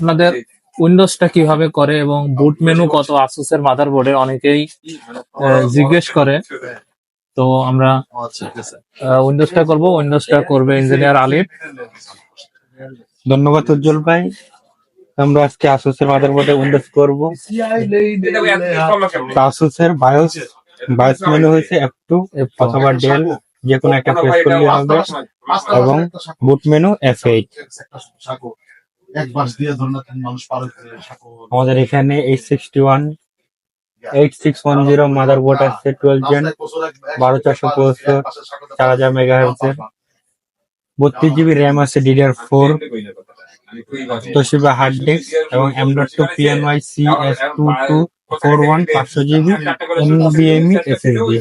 আপনাদের উইন্ডোজটা কীভাবে করে এবং বুট মেনু কত আসুসের মাদারবোর্ডে অনেকেই আহ, জিজ্ঞেস করে। তো আমরা আচ্ছা উইন্ডোজটা করব উইন্ডোজটা করবে ইঞ্জিনিয়ার আলিফ। ধন্যবাদ উজ্জ্বল ভাই। আমরা আজকে আসুসের মাদারবোর্ডে উইন্ডোজ করব। আসুসের বায়োস বায়োস মেনু হয়েছে F2 অথবা ডেল যে কোনো একটা প্রেস করলে হবে। এবং বুট মেনু F8 সাকো এক মাস দিয়ে ধরুন না তিন মানুষ পার হচ্ছে সাকো আমাদের এখানে H61 8610 মাদারবোর্ড আছে 12 জেন বারো চারশো পঁচাত্তর, চার হাজার মেগা মেগাহার্টজের। বত্রিশ জিবি র্যাম আছে DDR four Toshiba hard disk এবং M dot two PNY C S two two four one পাঁচশো জিবি এনভিএমই এসএসডি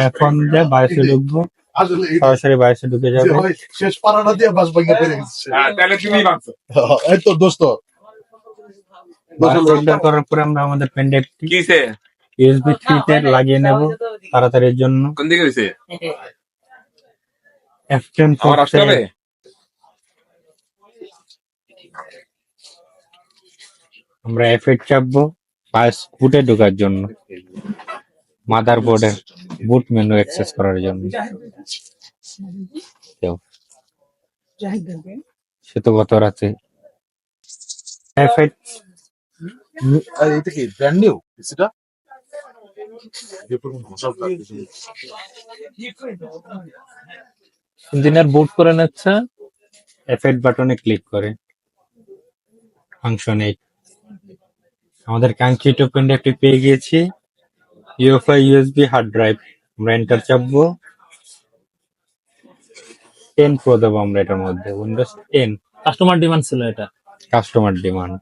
এখন বায়োসে ঢুকবো সরাসরি বায়োসে ঢুকে যাবে। শেষ পারাটা দিয়ে বাস ভাঙে পড়ে গেছে তাহলে তুমি ভাবছ এই তো দোস্ত। করার পরে আমরা আমাদের পেন কিসে ইউএসবি থ্রি তে লাগিয়ে নেব তাড়াতাড়ির জন্য। কোন দিকে গেছে এফ টেন আমার এফ চাপবো বায়োস বুটে ঢোকার জন্য। মাদার বোর্ডের বুট মেনু অ্যাক্সেস করার জন্য। সে তো গত রাতে। এফ এটা কি ব্র্যান্ড নিউ পিসিটা ইঞ্জিনিয়ার বুট করে নিচ্ছে। এফ বাটনে ক্লিক করে। ফাংশন এইট আমাদের কাঙ্ক্ষিত পেন ড্রাইভটি পেয়ে গিয়েছি। ইউএফআই ইউএসবি হার্ড ড্রাইভ আমরা এন্টার চাপবো। টেন প্রো দেবো আমরা এটার মধ্যে। উইন্ডোজ টেন কাস্টমার ডিমান্ড ছিল এটা। কাস্টমার ডিমান্ড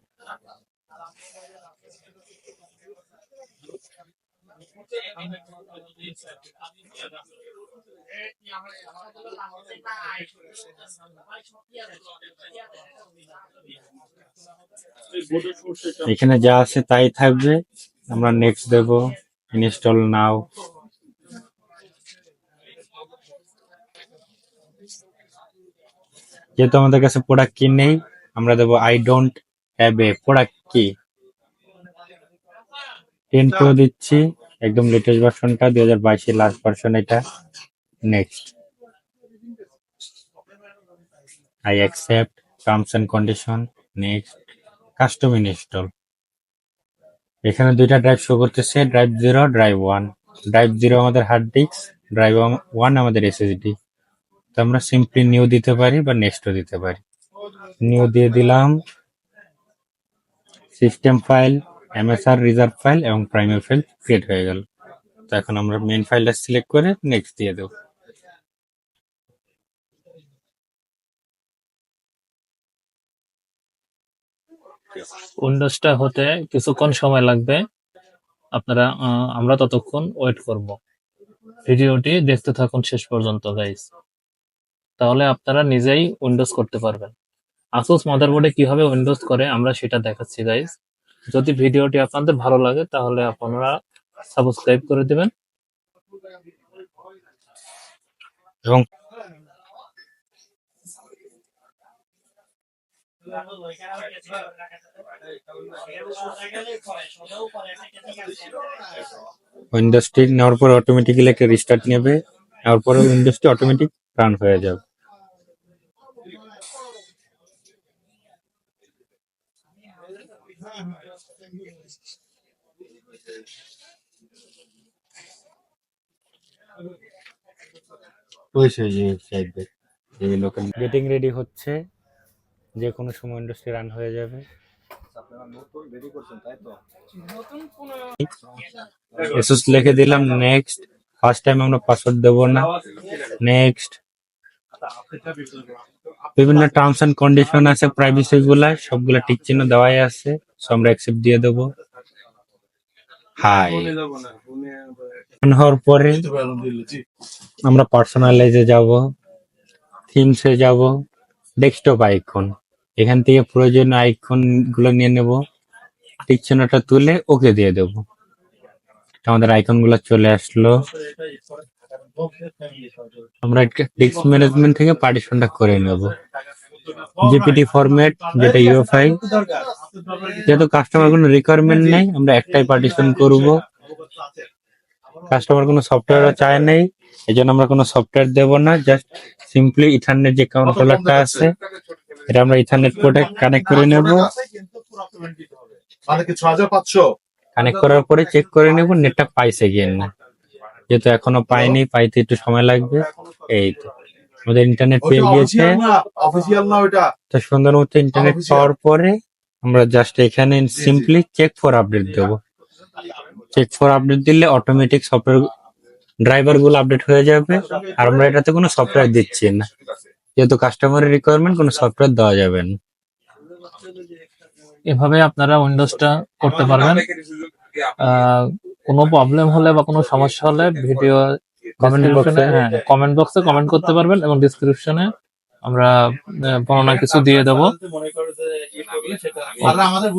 এখানে যা আছে তাই থাকবে। আমরা নেক্সট দেব। ইনস্টল নাও। যেহেতু আমাদের কাছে প্রোডাক্ট কি নেই আমরা দেবো I don't have a product key ten pro দিচ্ছি একদম লেটেস্ট ভার্সনটা দুই হাজার বাইশের লাস্ট ভার্সন এটা। Next I accept terms and condition next custom install এখানে দুইটা ড্রাইভ শো করতেছে drive zero drive one drive zero আমাদের হার্ড ডিস্ক ড্রাইভ ওয়ান আমাদের এসএসডি তো আমরা সিম্পলি নিউ দিতে পারি বা নেক্সটও দিতে পারি। নিউ দিয়ে দিলাম system file MSR reserve file এবং প্রাইমারি ফাইল ক্রিয়েট হয়ে গেল। তো এখন আমরা মেন ফাইলটা সিলেক্ট করে নেক্সট দিয়ে দেবো। উইন্ডোজটা হতে কিছুক্ষণ সময় লাগবে। আপনারা আমরা ততক্ষণ ওয়েট করব। ভিডিওটি দেখতে থাকুন শেষ পর্যন্ত গাইস তাহলে আপনারা নিজেই উইন্ডোজ করতে পারবেন। আসুস মাদারবোর্ডে কীভাবে উইন্ডোজ করে আমরা সেটা দেখাচ্ছি গাইস যদি ভিডিওটি আপনাদের ভালো লাগে, তাহলে আপনারা সাবস্ক্রাইব করে দিবেন। এবং উইন্ডোজটি নেওয়ার পর অটোমেটিক্যালি একটা রিস্টার্ট নেবে নেওয়ার পরে উইন্ডোজটি অটোমেটিক রান হয়ে যাবে। গেটিং রেডি হচ্ছে। যে কোনো সময় উইন্ডোজটি রান হয়ে যাবে। এসএস লিখে দিলাম নেক্সট ফার্স্ট টাইম আমরা পাসওয়ার্ড দেবো না। নেক্সট বিভিন্ন টার্মস এন্ড কন্ডিশন আছে প্রাইভেসি গুলা সবগুলা টিক চিহ্ন দেওয়াই আছে। সো আমরা অ্যাকসেপ্ট দিয়ে দেবো। হাই অন হওয়ার পরে আমরা পার্সোনালাইজে যাব। থিমসে যাব। ডেস্কটপ আইকন এখান থেকে প্রয়োজনীয় আইকনগুলো নিয়ে নেব। টিক চিহ্নটা তুলে ওকে দিয়ে দেব। আমাদের আইকনগুলো চলে আসলো। আমরা ডিস্ক ম্যানেজমেন্ট থেকে পার্টিশনটা করে নেব। জিপিটি ফরম্যাট, যেটা ইউএফআই যেহেতু কাস্টমার কোনো রিকোয়ারমেন্ট নেই, আমরা একটাই পার্টিশন করব। কাস্টমার কোনো সফটওয়্যার চায় নেই এই জন্য আমরা কোনো সফটওয়্যার দেব না জাস্ট সিম্পলি ইথারনেট যে কন্ট্রোলারটা আছে। এটা আমরা ইথারনেট পোর্টে কানেক্ট করে নেব। মানে কি ছ হাজার পাঁচশো? কানেক্ট করার পরে চেক করে নেব নেটটা পাইছে কিনা যেহেতু এখনও পাইনি পাইতে একটু সময় লাগবে। এই তো। আমাদের ইন্টারনেট পেয়ে গিয়েছে। অফিসিয়াল না? ওইটা? তো সুন্দর মতো ইন্টারনেট পাওয়ার পরে আমরা জাস্ট এখানে সিম্পলি চেক ফর আপডেট দেবো। চেক ফর আপডেট দিলে অটোমেটিক সফটওয়্যার ড্রাইভারগুলো আপডেট হয়ে যাবে। আর আমরা এটাতে কোনো সফটওয়্যার দিচ্ছি না। যেহেতু কাস্টমারের রিকোয়ারমেন্ট কোনো সফটওয়্যার দেওয়া যাবে না। এভাবে আপনারা উইন্ডোজটা করতে পারবেন। আহ, কোনো প্রবলেম হলে বা কোনো সমস্যা হলে ভিডিও কমেন্ট বক্সে হ্যাঁ কমেন্ট বক্সে কমেন্ট করতে পারবেন এবং ডিসক্রিপশনে আমরা বর্ণনা কিছু দিয়ে দেবো। আর আমাদের